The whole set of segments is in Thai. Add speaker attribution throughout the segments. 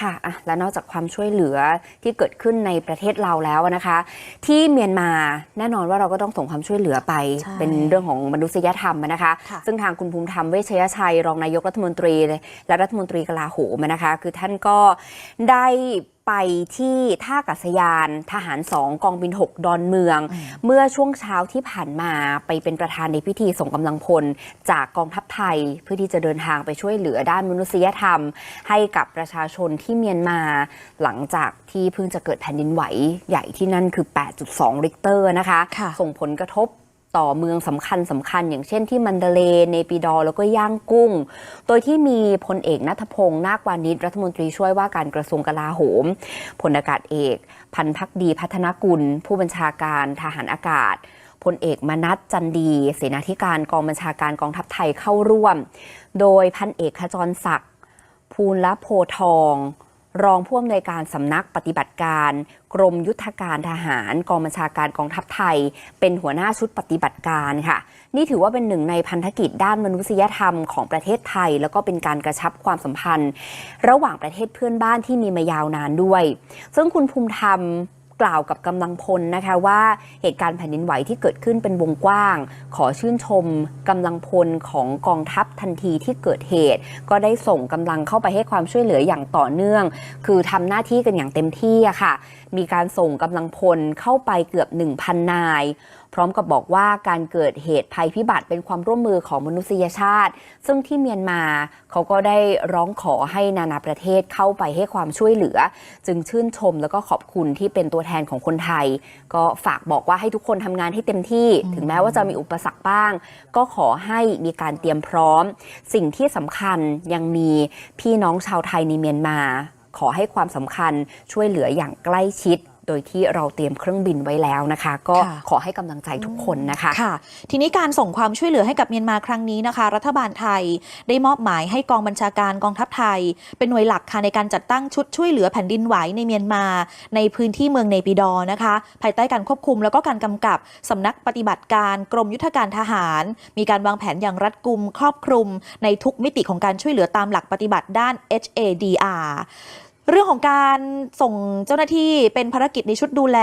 Speaker 1: ค่ะอะและนอกจากความช่วยเหลือที่เกิดขึ้นในประเทศเราแล้วนะคะ ที่เมียนมาแน่นอนว่าเราก็ต้องส่งความช่วยเหลือไป เป็นเรื่องของมนุษยธรรมนะคะ ซึ่งทางคุณภูมิธรรมเวชยชัย รองนายกรัฐมนตรี และรัฐมนตรีกลาโหมนะคะ คือท่านก็ได้ ไปที่ท่ากาศยานทหารสองกองบิน 6 ดอนเมือง เมื่อช่วงเช้าที่ผ่านมาไปเป็นประธานในพิธีส่งกำลังพล จากกองทัพไทยเพื่อที่จะเดินทางไปช่วยเหลือด้านมนุษยธรรม ให้กับประชาชนที่เมียนมาหลังจากที่เพิ่งจะเกิดแผ่นดินไหวใหญ่ที่นั่นคือ 8.2ริกเตอร์นะคะ ส่งผลกระทบ ต่อเมืองสำคัญสํคัญ อย่างเช่นที่มันเดเลเนปิดอ แล้วก็ย่างกุ้ง โดยที่มีพลเอกนัทพงศ์นาควานิชรัฐมนตรีช่วยว่าการกระทรวงกลาโหมพลอากาศเอก พันพักดีพัฒนกุล ผู้บัญชาการทหารอากาศพลเอกมนัทจันดี เสนาธิการกองบัญชาการกองทัพไทยเข้าร่วม โดยพันเอกขจรศักดิ์ภูลละโพทอง รองผู้อำนวยการสำนักปฏิบัติการ กรมยุทธการทหารกองบัญชาการกองทัพไทย เป็นหัวหน้าชุดปฏิบัติการค่ะ นี่ถือว่าเป็นหนึ่งในพันธกิจด้านมนุษยธรรมของประเทศไทย แล้วก็เป็นการกระชับความสัมพันธ์ ระหว่างประเทศเพื่อนบ้านที่มีมายาวนานด้วย ซึ่งคุณภูมิธรรม กล่าวกับกำลังพลนะคะว่าเหตุการณ์แผ่นดินไหวที่เกิดขึ้นเป็นวงกว้าง ขอชื่นชมกำลังพลของกองทัพทันทีที่เกิดเหตุ ก็ได้ส่งกำลังเข้าไปให้ความช่วยเหลืออย่างต่อเนื่อง คือทำหน้าที่กันอย่างเต็มที่ค่ะ มีการส่งกำลังพลเข้าไปเกือบ 1,000 นาย พร้อมกับบอกว่าการเกิดเหตุภัยพิบัติเป็นความร่วมมือของมนุษยชาติ ซึ่งที่เมียนมาเขาก็ได้ร้องขอให้นานาประเทศเข้าไปให้ความช่วยเหลือ จึงชื่นชมแล้วก็ขอบคุณที่เป็นตัวแทนของคนไทย ก็ฝากบอกว่าให้ทุกคนทำงานให้เต็มที่ ถึงแม้ว่าจะมีอุปสรรคบ้าง ก็ขอให้มีการเตรียมพร้อม สิ่งที่สำคัญยังมีพี่น้องชาวไทยในเมียนมา ขอให้ความสำคัญช่วยเหลืออย่างใกล้ชิด โดยที่เราเตรียมเครื่องบินไว้แล้วนะคะ ก็ขอให้กำลังใจทุกคนนะคะ
Speaker 2: ค่ะ ทีนี้การส่งความช่วยเหลือให้กับเมียนมาครั้งนี้นะคะ รัฐบาลไทยได้มอบหมายให้กองบัญชาการกองทัพไทย เป็นหน่วยหลักค่ะในการจัดตั้งชุดช่วยเหลือแผ่นดินไหวในเมียนมา ในพื้นที่เมืองเนปิดอนะคะ ภายใต้การควบคุมแล้วก็การกำกับสำนักปฏิบัติการกรมยุทธการทหาร มีการวางแผนอย่างรัดกุมครอบคลุม ในทุกมิติของการช่วยเหลือตามหลักปฏิบัติด้าน HADR เรื่องของการส่งเจ้าหน้าที่เป็นภารกิจในชุดดูแล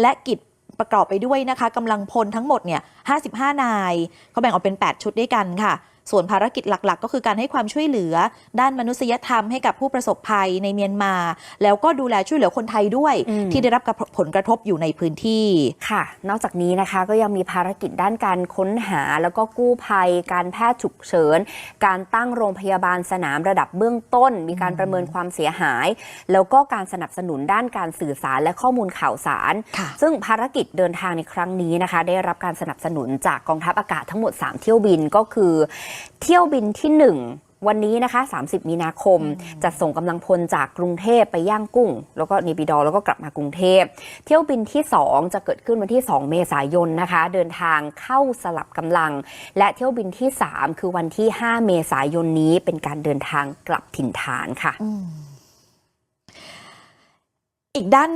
Speaker 2: และกิจประกอบไปด้วยนะคะกำลังพลทั้งหมดเนี่ย55 นายเขาแบ่งออกเป็น 8 ชุดด้วยกันค่ะ ส่วนภารกิจหลักๆ ก็คือการให้ความช่วยเหลือ ด้านมนุษยธรรมให้กับผู้ประสบภัยในเมียนมา แล้วก็ดูแลช่วยเหลือคนไทยด้วย ที่ได้รับผลกระทบอยู่ในพื้นที่
Speaker 1: ค่ะ นอกจากนี้นะคะก็ยังมีภารกิจด้านการค้นหาแล้วก็กู้ภัย การแพทย์ฉุกเฉิน การตั้งโรงพยาบาลสนามระดับเบื้องต้น มีการประเมินความเสียหาย แล้วก็การสนับสนุนด้านการสื่อสารและข้อมูลข่าวสาร ซึ่งภารกิจเดินทางในครั้งนี้นะคะ ได้รับการสนับสนุนจากกองทัพอากาศทั้งหมด 3 เที่ยวบินก็คือเที่ยวบินที่ 1 วันนี้นะคะ 30 มีนาคม จัดส่งกำลังพลจากกรุงเทพไปย่างกุ้ง แล้วก็นีบิดอแล้วก็กลับมากรุงเทพ เที่ยวบินที่ 2 จะเกิดขึ้นวันที่ 2 เมษายนนะคะ เดินทางเข้าสลับกำลัง และเที่ยวบินที่ 3 คือวันที่ 5 เมษายนนี้เป็นการเดินทางกลับถิ่นฐานค่ะ
Speaker 2: อีกด้าน